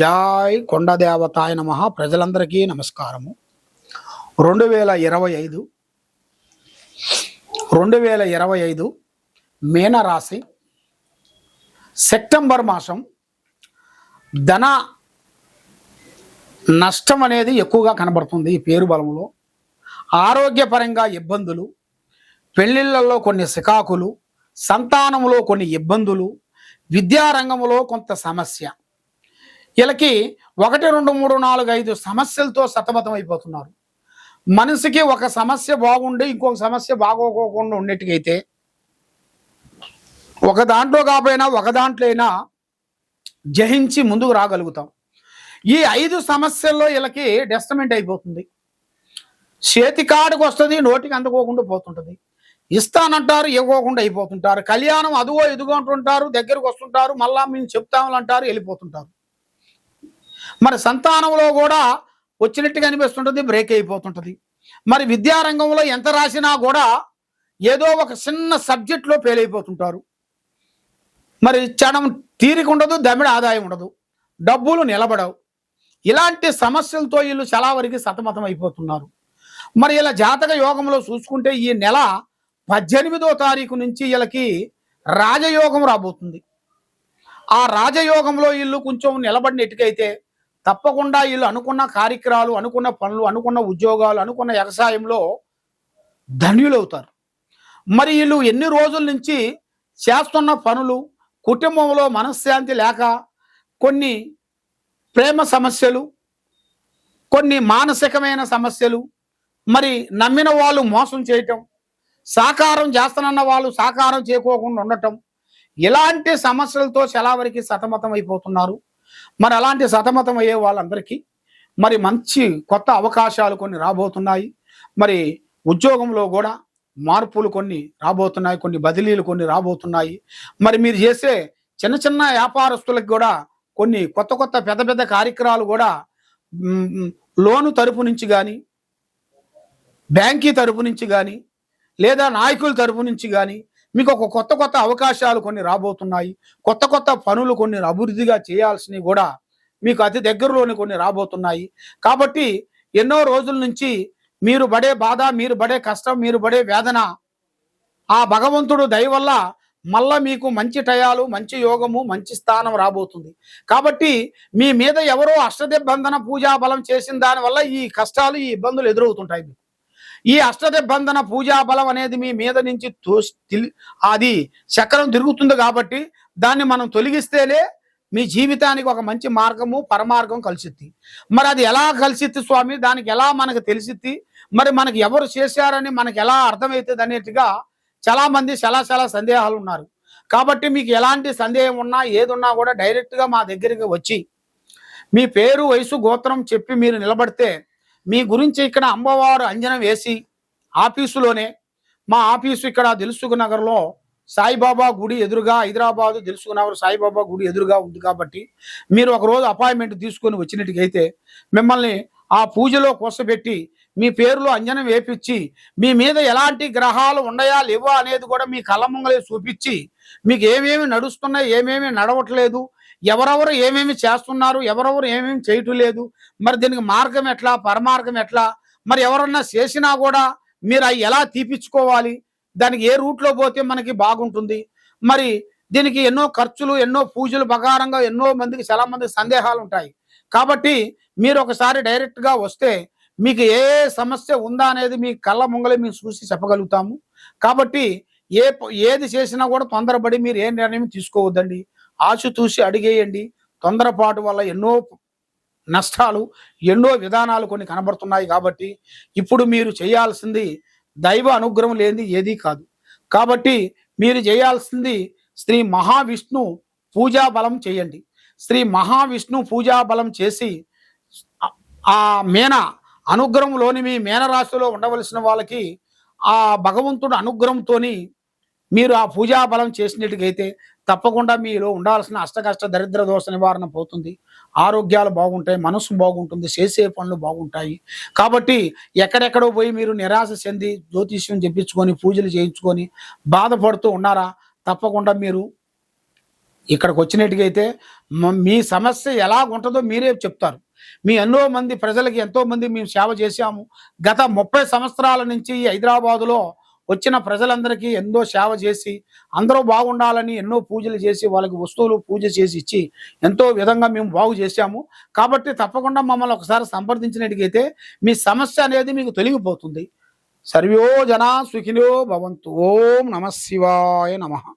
Joy కొండదేవతాయ నమ. ప్రజలందరికీ నమస్కారము. రెండు వేల ఇరవై ఐదు రెండు వేల ఇరవై ఐదు మీనరాశి సెప్టెంబర్ మాసం ధన నష్టం అనేది ఎక్కువగా కనబడుతుంది ఈ పేరు బలంలో ఆరోగ్యపరంగా ఇబ్బందులు పెళ్ళిళ్ళల్లో కొన్ని సికాకులు సంతానంలో కొన్ని ఇబ్బందులు విద్యారంగంలో కొంత సమస్య. వీళ్ళకి ఒకటి రెండు మూడు నాలుగు ఐదు సమస్యలతో సతమతం అయిపోతున్నారు. మనిషికి ఒక సమస్య బాగుండి ఇంకొక సమస్య బాగోకోకుండా ఉండేట్టుకైతే ఒక దాంట్లో కాకపోయినా ఒక దాంట్లో అయినా జహించి ముందుకు రాగలుగుతాం. ఈ ఐదు సమస్యల్లో వీళ్ళకి డెస్టమెంట్ అయిపోతుంది. చేతి కాడికి వస్తుంది నోటికి అందుకోకుండా పోతుంటుంది. ఇస్తానంటారు ఇవ్వకుండా అయిపోతుంటారు. కళ్యాణం అదుగో ఇదిగో అంటుంటారు దగ్గరకు వస్తుంటారు మళ్ళా మేము చెప్తామని అంటారు వెళ్ళిపోతుంటారు. మరి సంతానంలో కూడా వచ్చినట్టుగా అనిపిస్తుంటుంది బ్రేక్ అయిపోతుంటుంది. మరి విద్యారంగంలో ఎంత రాసినా కూడా ఏదో ఒక చిన్న సబ్జెక్ట్లో ఫెయిల్ అయిపోతుంటారు. మరి చడం తీరిక ఉండదు దమిడ ఆదాయం ఉండదు. డబ్బులు నిలబడవు. ఇలాంటి సమస్యలతో వీళ్ళు చాలా వరకు సతమతం అయిపోతున్నారు. మరి ఇలా జాతక యోగంలో చూసుకుంటే ఈ నెల పద్దెనిమిదో తారీఖు నుంచి వీళ్ళకి రాజయోగం రాబోతుంది. ఆ రాజయోగంలో వీళ్ళు కొంచెం నిలబడినట్టుకైతే తప్పకుండా వీళ్ళు అనుకున్న కార్యక్రమాలు అనుకున్న పనులు అనుకున్న ఉద్యోగాలు అనుకున్న వ్యవసాయంలో ధన్యులవుతారు. మరి వీళ్ళు ఎన్ని రోజుల నుంచి చేస్తున్న పనులు కుటుంబంలో మనశ్శాంతి లేక కొన్ని ప్రేమ సమస్యలు కొన్ని మానసికమైన సమస్యలు మరి నమ్మిన వాళ్ళు మోసం చేయటం సాకారం చేస్తానన్న వాళ్ళు సాకారం చేయకోకుండా ఉండటం ఇలాంటి సమస్యలతో చాలా వరకు సతమతం అయిపోతున్నారు మరి అలాంటి సతమతం అయ్యే వాళ్ళందరికీ మరి మంచి కొత్త అవకాశాలు కొన్ని రాబోతున్నాయి. మరి ఉద్యోగంలో కూడా మార్పులు కొన్ని రాబోతున్నాయి కొన్ని బదిలీలు కొన్ని రాబోతున్నాయి. మరి మీరు చేసే చిన్న చిన్న వ్యాపారస్తులకు కూడా కొన్ని కొత్త కొత్త పెద్ద పెద్ద కార్యక్రమాలు కూడా లోను తరపు నుంచి కానీ బ్యాంకీ తరపు నుంచి కానీ లేదా నాయకుల తరపు నుంచి కానీ మీకు ఒక కొత్త కొత్త అవకాశాలు కొన్ని రాబోతున్నాయి. కొత్త కొత్త పనులు కొన్ని అభివృద్ధిగా చేయాల్సినవి కూడా మీకు అతి దగ్గరలోని కొన్ని రాబోతున్నాయి. కాబట్టి ఎన్నో రోజుల నుంచి మీరు పడే బాధ మీరు పడే కష్టం మీరు పడే వేదన ఆ భగవంతుడు దయ వల్ల మళ్ళా మీకు మంచి టయాలు మంచి యోగము మంచి స్థానం రాబోతుంది. కాబట్టి మీ మీద ఎవరో అష్టదిబ్బంధన పూజా బలం చేసిన దానివల్ల ఈ కష్టాలు ఈ ఇబ్బందులు ఎదురవుతుంటాయి మీకు. ఈ అష్టదిబ్బంధన పూజా బలం అనేది మీ మీద నుంచి తిలి- అది చక్రం తిరుగుతుంది కాబట్టి దాన్ని మనం తొలగిస్తేనే మీ జీవితానికి ఒక మంచి మార్గము పరమార్గం కలిసిద్ది. మరి అది ఎలా కలిసిద్ది స్వామి? దానికి ఎలా మనకు తెలిసిద్ది? మరి మనకి ఎవరు చేశారని మనకి ఎలా అర్థమవుతుంది అనేట్టుగా చాలామంది చాలా చాలా సందేహాలు ఉన్నారు. కాబట్టి మీకు ఎలాంటి సందేహం ఉన్నా ఏదున్నా కూడా డైరెక్ట్గా మా దగ్గరికి వచ్చి మీ పేరు వయసు గోత్రం చెప్పి మీరు నిలబడితే మీ గురించి ఇక్కడ అమ్మవారు అంజనం వేసి ఆఫీసులోనే మా ఆఫీసు ఇక్కడ దిల్సుఖ్ నగర్లో సాయిబాబా గుడి ఎదురుగా హైదరాబాదు దిల్సుఖ్ నగర్ సాయిబాబా గుడి ఎదురుగా ఉంది కాబట్టి మీరు ఒక రోజు అపాయింట్మెంట్ తీసుకొని వచ్చినట్టుగైతే మిమ్మల్ని ఆ పూజలో కోసపెట్టి మీ పేరులో అంజనం వేపించి మీ మీద ఎలాంటి గ్రహాలు ఉన్నాయా లేవా అనేది కూడా మీ కళ్ళ ముంగలే చూపించి మీకు ఏమేమి నడుస్తున్నాయి ఏమేమి నడవట్లేదు ఎవరెవరు ఏమేమి చేస్తున్నారు ఎవరెవరు ఏమేమి చేయటం లేదు మరి దీనికి మార్గం ఎట్లా పరమార్గం ఎట్లా మరి ఎవరన్నా చేసినా కూడా మీరు అవి ఎలా తీపిచ్చుకోవాలి దానికి ఏ రూట్లో పోతే మనకి బాగుంటుంది మరి దీనికి ఎన్నో ఖర్చులు ఎన్నో పూజలు బగారంగా ఎన్నో మందికి చాలా మందికి సందేహాలు ఉంటాయి. కాబట్టి మీరు ఒకసారి డైరెక్ట్గా వస్తే మీకు ఏ సమస్య ఉందా అనేది మీ కళ్ళ ముంగలే మేము చూసి చెప్పగలుగుతాము. కాబట్టి ఏ ఏది చేసినా కూడా తొందరపడి మీరు ఏ నిర్ణయం తీసుకోవద్దండి. ఆచితూసి అడిగేయండి. తొందరపాటు వల్ల ఎన్నో నష్టాలు ఎన్నో విధానాలు కొన్ని కనబడుతున్నాయి కాబట్టి ఇప్పుడు మీరు చేయాల్సింది దైవ అనుగ్రహం లేనిది ఏదీ కాదు. కాబట్టి మీరు చేయాల్సింది శ్రీ మహావిష్ణు పూజా బలం చేయండి. శ్రీ మహావిష్ణు పూజా బలం చేసి ఆ- ఆ మేన అనుగ్రహంలోని మీ మేనరాశిలో ఉండవలసిన వాళ్ళకి ఆ భగవంతుడు అనుగ్రహంతోని మీరు ఆ పూజా బలం చేసినట్టుగైతే తప్పకుండా మీలో ఉండాల్సిన అష్టకష్ట దరిద్ర దోష నివారణ పోతుంది. ఆరోగ్యాలు బాగుంటాయి మనసు బాగుంటుంది చేసే పనులు బాగుంటాయి. కాబట్టి ఎక్కడెక్కడో పోయి మీరు నిరాశ చెంది జ్యోతిష్యం చెప్పించుకొని పూజలు చేయించుకొని బాధపడుతూ ఉన్నారా? తప్పకుండా మీరు ఇక్కడికి వచ్చినట్టుగైతే మీ సమస్య ఎలా ఉంటుందో మీరే చెప్తారు. మీ ఎన్నో మంది ప్రజలకి ఎంతో మంది మేము సేవ చేశాము. గత ముప్పై సంవత్సరాల నుంచి హైదరాబాదులో వచ్చిన ప్రజలందరికీ ఎంతో సేవ చేసి అందరూ బాగుండాలని ఎన్నో పూజలు చేసి వాళ్ళకి వస్తువులు పూజ చేసి ఇచ్చి ఎంతో విధంగా మేము బాగు చేశాము. కాబట్టి తప్పకుండా మమ్మల్ని ఒకసారి సంప్రదించినట్టుగైతే మీ సమస్య అనేది మీకు తొలగిపోతుంది. సర్వో జనా సుఖినో భవంతు. ఓం నమ శివాయ నమ.